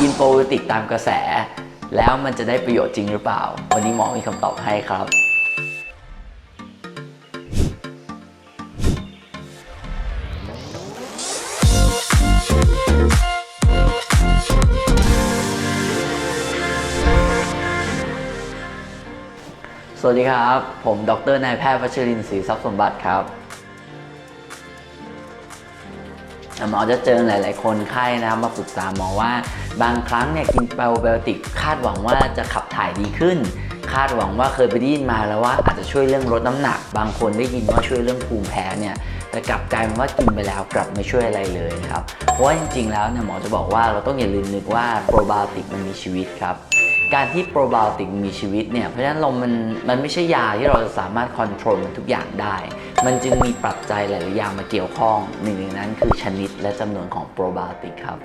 กินโปรไบโอติกตามกระแส แล้วมันจะได้ประโยชน์จริงหรือเปล่า วันนี้หมอมีคำตอบให้ครับสวัสดีครับ ผม ดรนายแพทย์วัชรินทร์ศรีทรัพย์สมบัติครับ หมอจะเจอหลาย ๆ คนไข้นะครับมาปรึกษาหมอว่า บางครั้งเนี่ยกินไบโอไบโอติกคาดหวังว่าจะขับถ่ายดีขึ้น คาดหวังว่าเคยไปได้ยินมาแล้วว่าอาจจะช่วยเรื่องลดน้ำหนัก บางคนได้ยินว่าช่วยเรื่องภูมิแพ้เนี่ยแต่กลับกลายเป็นว่ากินไปแล้วกลับไม่ช่วยอะไรเลยนะครับเพราะว่าจริง ๆ แล้วเนี่ยหมอจะบอกว่าเราต้องอย่าลืมนึกว่าโปรไบโอติกมันมีชีวิตครับการที่โปรไบโอติกมีชีวิตเนี่ยเพราะฉะนั้นเรามันมันไม่ใช่ยาที่เราจะสามารถคอนโทรลมันทุกอย่างได้ มันจึงมีปัจจัยหลาย ๆ อย่างมาเกี่ยวข้องหนึ่งในนั้นคือชนิดและจำนวนของโปรไบโอติกครับ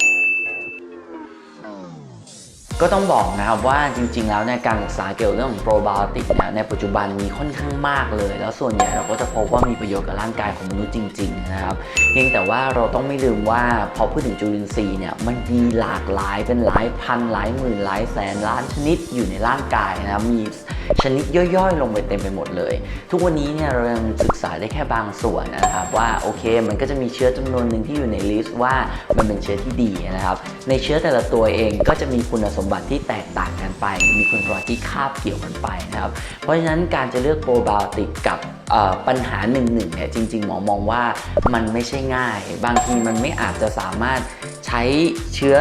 ก็ต้องบอกนะครับว่าจริง ๆ แล้วในการศึกษาเกี่ยวกับเรื่องของโปรไบโอติกเนี่ยในปัจจุบันมีค่อนข้างมากเลย แล้วส่วนใหญ่เราก็จะพบว่ามีประโยชน์กับร่างกายของมนุษย์จริง ๆ นะครับเพียงแต่ว่าเราต้องไม่ลืมว่าพอพูดถึงจุลินทรีย์เนี่ยมันมีหลากหลายเป็นหลายพันหลายหมื่นหลายแสนล้านชนิดอยู่ในร่างกายนะครับมี ชนิดย่อยๆ ลงไปเต็มไปหมดเลย ทุกวันนี้เนี่ยเรายังศึกษาได้แค่บางส่วนนะครับว่าโอเคมันก็จะมีเชื้อจำนวนหนึ่งที่อยู่ในลิสต์ว่ามันเป็นเชื้อที่ดีนะครับในเชื้อแต่ละตัวเองก็จะมีคุณสมบัติที่แตกต่างกันไป มีคุณสมบัติที่คาบเกี่ยวกันไปนะครับเพราะฉะนั้นการจะเลือกโปรไบโอติกกับปัญหาหนึ่งหนึ่งเนี่ยจริง ๆ หมอมองว่ามันไม่ใช่ง่าย บางทีมันไม่อาจจะสามารถใช้เชื้อ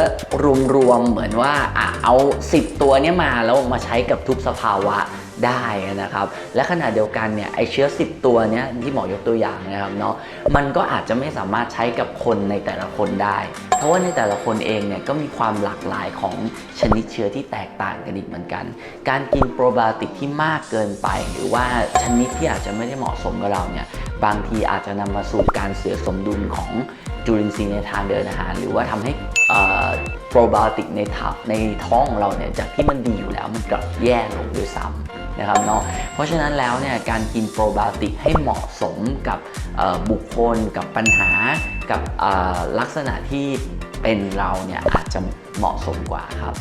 รวมๆเหมือนว่าอเอา 10 ตัวเนี้ยมาแล้วมาใช้กับทุกสภาวะ ได้นะครับ และขณะเดียวกันเนี่ยไอเชื้อ 10 ตัวเนี้ยที่หมอยกตัวอย่างนะครับเนาะมันก็อาจจะไม่สามารถใช้กับคนในแต่ละคนได้ เพราะว่าในแต่ละคนเองเนี่ยก็มีความหลากหลายของชนิดเชื้อที่แตกต่างกันอีกเหมือนกัน การกินโปรไบโอติกที่มากเกินไป หรือว่าชนิดที่อาจจะไม่ได้เหมาะสมกับเราเนี่ยบางทีอาจจะนำมาสู่การเสียสมดุลของจุลินทรีย์ในทางเดินอาหาร หรือว่าทำให้โปรไบโอติกในท้องในท้องของเราเนี่ยจากที่มันดีอยู่แล้วมันกลับแย่ลงด้วยซ้ำ นะครับเนาะเพราะฉะนั้นแล้วเนี่ยการกินโปรไบโอติกให้เหมาะสมกับบุคคลกับปัญหากับลักษณะที่เป็นเราเนี่ยอาจจะเหมาะสมกว่าครับ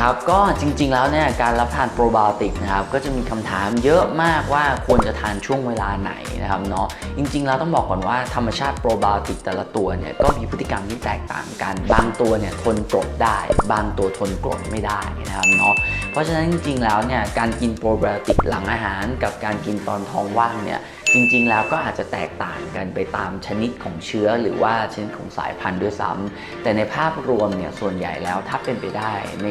ครับก็จริง ๆ แล้วเนี่ยการรับทานโปรไบโอติกนะครับก็จะมีคำถามเยอะมากว่าควรจะทานช่วงเวลาไหนนะครับเนาะจริง ๆ แล้วต้องบอกก่อนว่าธรรมชาติโปรไบโอติกแต่ละตัวเนี่ยก็มีพฤติกรรมที่แตกต่างกัน บางตัวเนี่ยทนกรดได้ บางตัวทนกรดไม่ได้นะครับเนาะเพราะฉะนั้นจริง ๆ แล้วเนี่ยการกินโปรไบโอติกหลังอาหารกับการกินตอนท้องว่างเนี่ย จริง ๆ แล้วก็อาจจะแตกต่างกันไปตามชนิดของเชื้อหรือว่าชนิดของสายพันธุ์ด้วยซ้ำแต่ในภาพรวมเนี่ยส่วนใหญ่แล้วถ้าเป็นไปได้ใน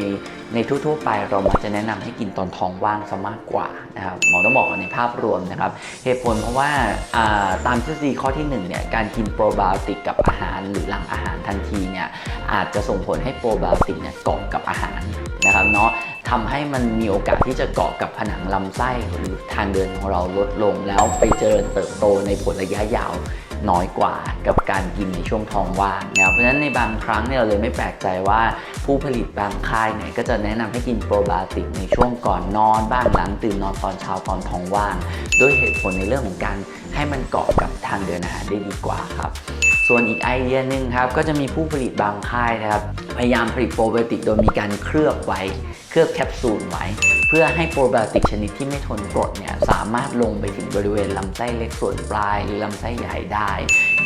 ในทั่วๆไปเรามักจะแนะนำให้กินตอนท้องว่างซะมากกว่านะครับหมอต้องบอกในภาพรวมนะครับ เหตุผลเพราะว่าอ่าตามทฤษฎีข้อที่1เนี่ยการกินโปรไบโอติกกับอาหารหรือหลังอาหารทันทีเนี่ยอาจจะส่งผลให้โปรไบโอติกเนี่ยเกาะกับอาหารนะครับเนาะ ทำให้มันมีโอกาสที่จะเกาะกับผนังลำไส้หรือทางเดินของเราลดลง แล้วไปเจริญเติบโตในผลระยะยาวน้อยกว่ากับการกินในช่วงท้องว่างนะครับเพราะฉะนั้นในบางครั้งเนี่ยเราเลยไม่แปลกใจว่าผู้ผลิตบางค่ายเนี่ยก็จะแนะนำให้กินโปรไบโอติกในช่วงก่อนนอนบ้างหลังตื่นนอนตอนเช้าตอนท้องว่างโดยเหตุผลในเรื่องของการให้มันเกาะกับทางเดินอาหารได้ดีกว่าครับส่วนอีกไอเดียหนึ่งครับก็จะมีผู้ผลิตบางค่ายนะครับพยายามผลิตโปรไบโอติกโดยมีการเคลือบไว้ เคลือบแคปซูลไว้ เพื่อให้โปรไบโอติกชนิดที่ไม่ทนกรดเนี่ยสามารถลงไปถึงบริเวณลำไส้เล็กส่วนปลายหรือลำไส้ใหญ่ได้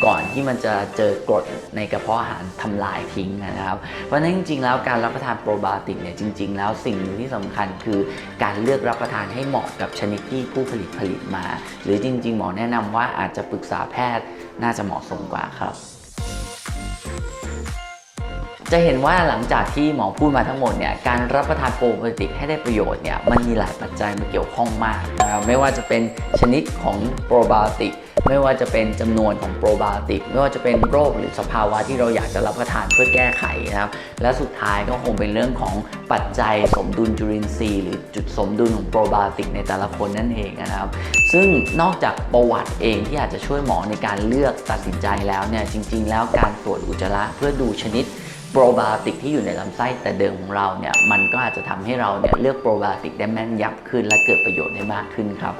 ก่อนที่มันจะเจอกรดในกระเพาะอาหารทำลายทิ้งนะครับ เพราะฉะนั้นจริงๆแล้วการรับประทานโปรไบโอติกเนี่ยจริง ๆ แล้วสิ่งที่สำคัญคือการเลือกรับประทานให้เหมาะกับชนิดที่ผู้ผลิตผลิตมา หรือจริง ๆ หมอแนะนำว่าอาจจะปรึกษาแพทย์น่าจะเหมาะสมกว่าครับจะเห็นว่าหลังจากที่หมอพูดมาทั้งหมดเนี่ยการรับประทานโปรไบโอติกให้ได้ประโยชน์เนี่ยมันมีหลายปัจจัยมาเกี่ยวข้องมากนะครับไม่ว่าจะเป็นชนิดของโปรไบโอติก ไม่ว่าจะเป็นจำนวนของโปรไบโอติกไม่ว่าจะเป็นโรคหรือสภาวะที่เราอยากจะรับประทานเพื่อแก้ไขนะครับ และสุดท้ายก็คงเป็นเรื่องของปัจจัยสมดุลจุลินทรีย์หรือจุดสมดุลของโปรไบโอติกในแต่ละคนนั่นเองนะครับ ซึ่งนอกจากประวัติเองที่อาจจะช่วยหมอในการเลือกตัดสินใจแล้วเนี่ยจริง ๆ แล้วการตรวจอุจจาระเพื่อดูชนิดโปรไบโอติกที่อยู่ในลำไส้แต่เดิมของเราเนี่ยมันก็อาจจะทำให้เราเนี่ยเลือกโปรไบโอติกได้แม่นยำขึ้น และเกิดประโยชน์ได้มากขึ้นครับ